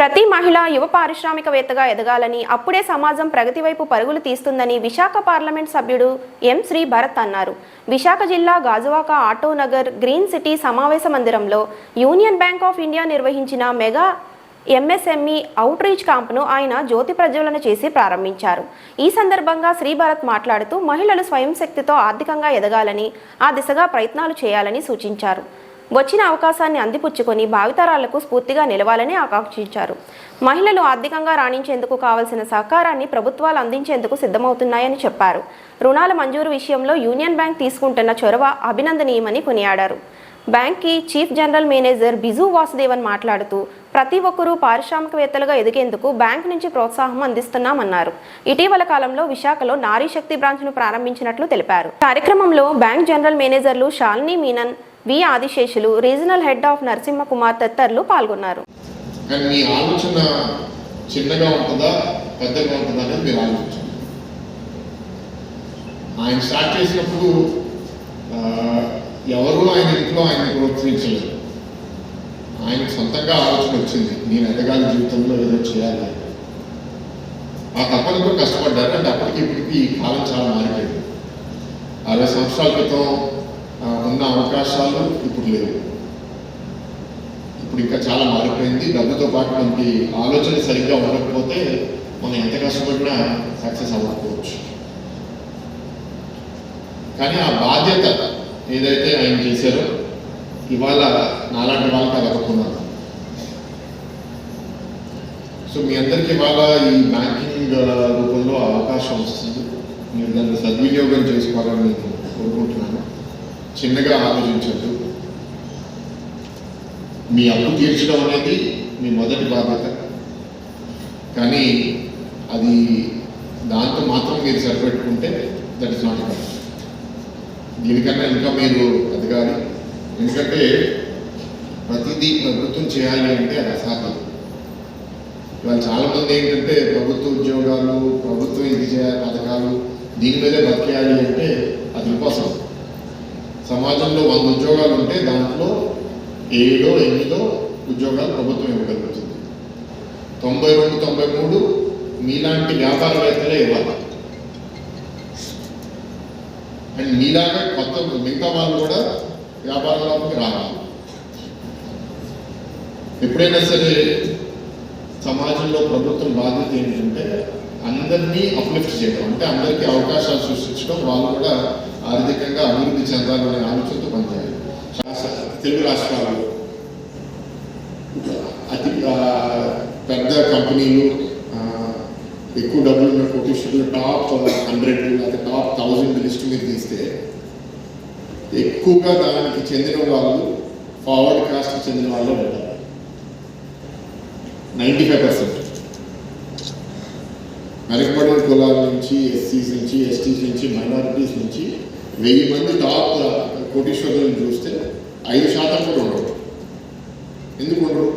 ప్రతి మహిళ యువ పారిశ్రామికవేత్తగా ఎదగాలని అప్పుడే సమాజం ప్రగతి వైపు పరుగులు తీస్తుందని విశాఖ పార్లమెంట్ సభ్యుడు ఎం శ్రీ భరత్ అన్నారు. విశాఖ జిల్లా Gajuwaka auto Nagar green city సమావేశ మందిరంలో యూనియన్ బ్యాంక్ ఆఫ్ ఇండియా నిర్వహించిన మెగా ఎంఎస్ఎంఈ అవుట్ రీచ్ క్యాంప్ను ఆయన జ్యోతి ప్రజ్వలన చేసి ప్రారంభించారు. ఈ సందర్భంగా శ్రీ భరత్ మాట్లాడుతూ మహిళలు స్వయం శక్తితో ఆర్థికంగా ఎదగాలని ఆ దిశగా ప్రయత్నాలు చేయాలని సూచించారు. వచ్చిన అవకాశాన్ని అందిపుచ్చుకొని భావితరాలకు స్ఫూర్తిగా నిలవాలని ఆకాంక్షించారు. మహిళలు ఆర్థికంగా రాణించేందుకు కావలసిన సహకారాన్ని ప్రభుత్వాలు అందించేందుకు సిద్ధమవుతున్నాయని చెప్పారు. రుణాల మంజూరు విషయంలో యూనియన్ బ్యాంక్ తీసుకుంటున్న చొరవ అభినందనీయమని కొనియాడారు. బ్యాంక్కి chief general manager Biju Vasudevan మాట్లాడుతూ ప్రతి ఒక్కరూ పారిశ్రామికవేత్తలుగా ఎదిగేందుకు బ్యాంక్ నుంచి ప్రోత్సాహం అందిస్తున్నామన్నారు. ఇటీవల కాలంలో విశాఖలో నారీ శక్తి బ్రాంచ్ను ప్రారంభించినట్లు తెలిపారు. కార్యక్రమంలో బ్యాంక్ జనరల్ మేనేజర్లు Shalini Menon V Adiseshulu regional head of Narasimha Kumar తదితరులు పాల్గొన్నారు. మీ ఆలోచన చిన్నగా ఉంటుందా పెద్దగా ఉంటుందా అనేది మీరు ఆలోచించండి. ఆయన స్టార్ట్ చేసినప్పుడు ఎవరు ఆయన ఇంట్లో ఆయన ప్రోత్సహించలేదు. ఆయనకు సొంతంగా ఆలోచన వచ్చింది నేను ఎదగాలి జీవితంలో ఏదో చేయాలి. ఆ తప్పనితో కష్టపడ్డారు అంటే అప్పటికి ఇప్పటికి ఈ కాలం చాలా మారిపోయింది. అరవై సంవత్సరాల క్రితం ఉన్న అవకాశాలు ఇప్పుడు లేవు. ఇప్పుడు ఇంకా చాలా మారిపోయింది. డబ్బుతో పాటు మనకి ఆలోచన సరిగ్గా ఉండకపోతే మనం ఎంత కష్టపడినా సక్సెస్ అవ్వకపోవచ్చు. కానీ ఆ బాధ్యత ఏదైతే ఆయన చేశారో ఇవాళ నాలాంటి వాళ్ళకి అది సో మీ అందరికీ ఇవాళ ఈ బ్యాంకింగ్ రూపంలో అవకాశం వస్తుంది. మీరు దాన్ని సద్వినియోగం చేసుకోవాలని నేను కోరుకుంటున్నాను. చిన్నగా ఆలోచించద్దు మీ అప్పు తీర్చడం అనేది మీ మొదటి బాధ్యత. కానీ అది దాంతో మాత్రం మీరు సరిపెట్టుకుంటే దట్ ఇస్ నాట్ కరెక్ట్ దీనికన్నా ఇంకా మీరు ఎదగాలి ఎందుకంటే ప్రతిదీ ప్రభుత్వం చేయాలి అంటే అది అసాధ్యం. ఇవాళ చాలామంది ఏంటంటే ప్రభుత్వ ఉద్యోగాలు ప్రభుత్వం ఇది చేయాలి పథకాలు దీని మీదే బతికేయాలి అంటే అది ఇంపాసిబుల్. సమాజంలో వంద ఉద్యోగాలు ఉంటే దాంట్లో ఏడో ఎనిమిదో ఉద్యోగాలు ప్రభుత్వం ఇవ్వగలుగుతుంది. తొంభై రెండు తొంభై మూడు మీలాంటి వ్యాపారవేత్తలే ఇవ్వాలి. అండ్ మీలాగా కొత్త మిగతా వాళ్ళు కూడా వ్యాపారంలోకి రావాలి. ఎప్పుడైనా సరే సమాజంలో ప్రభుత్వం బాధ్యత ఏంటంటే అందరినీ అప్లిఫ్ట్ చేయడం అంటే అందరికీ అవకాశాలు సృష్టించడం వాళ్ళు కూడా ఆర్థికంగా అభివృద్ధి చెందాలనే ఆలోచనతో పనిచేయాలి. రాష్ట్ర- తెలుగు రాష్ట్రాల్లో అతి పెద్ద కంపెనీలు ఎక్కువ డబ్బులు ఉన్న కోటీశ్వరులు టాప్ హండ్రెడ్ లేకపోతే టాప్ థౌజండ్ లిస్ట్ మీరు తీస్తే ఎక్కువగా దానికి చెందిన వాళ్ళు ఫార్వర్డ్ కాస్ట్ చెందిన వాళ్ళు ఉంటారు. Ninety five percent. వెనకబడిన కులాల నుంచి ఎస్సీస్ నుంచి ఎస్టీస్ నుంచి మైనారిటీస్ నుంచి వెయ్యి మంది టాప్ కోటీశ్వరులను చూస్తే ఐదు శాతం కూడా ఉండరు. ఎందుకు ఉండరు?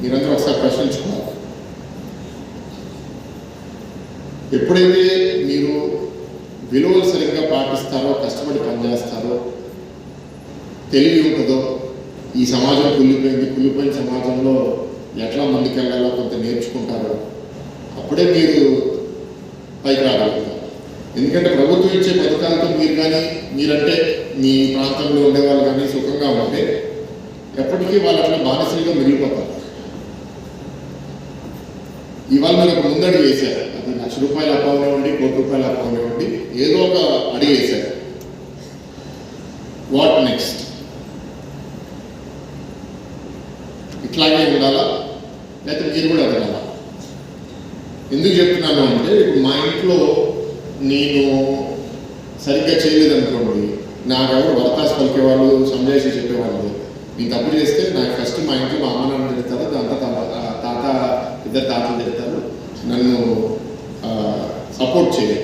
మీరందరూ ఒకసారి ప్రశ్నించుకోవాలి. ఎప్పుడైతే మీరు విలువలు సరిగ్గా పాటిస్తారో కష్టపడి పనిచేస్తారో తెలివి ఉంటుందో ఈ సమాజం కుళ్ళిపోయింది కుళ్ళిపోయిన సమాజంలో ఎట్లా ముందుకెళ్ళాలో కొంత నేర్చుకుంటారో అప్పుడే మీరు పైకి రాగలుగుతారు. ఎందుకంటే ప్రభుత్వం ఇచ్చే పథకాలతో మీరు కానీ మీరంటే మీ ప్రాంతంలో ఉండేవాళ్ళు కానీ సుఖంగా ఉంటే ఎప్పటికీ వాళ్ళు అట్లా బానిసలుగా మిగిలిపోతారు ఇవాళ మీరు ఒక ముందడి వేశారు. అది లక్ష రూపాయలు అప్పవనివ్వండి కోటి రూపాయల అప్పవనివ్వండి ఏదో ఒక అడిగి వేశారు. వాట్ నెక్స్ట్ ఇట్లాగే ఉండాలా? లేకపోతే మీరు కూడా అడగాల? ఎందుకు చెప్తున్నాను అంటే ఇప్పుడు మా ఇంట్లో నేను సరిగ్గా చేయలేదనుకోండి నాకెవరు వరతాస్ పలికేవాళ్ళు సంజయ్ చెప్పేవాళ్ళు. నేను తప్పు చేస్తే నాకు ఫస్ట్ మా ఇంట్లో మా అమ్మ నాన్న తిడతారు దాంతో తాత తాత ఇద్దరు తాతలు తిడతారు. నన్ను సపోర్ట్ చేయాలి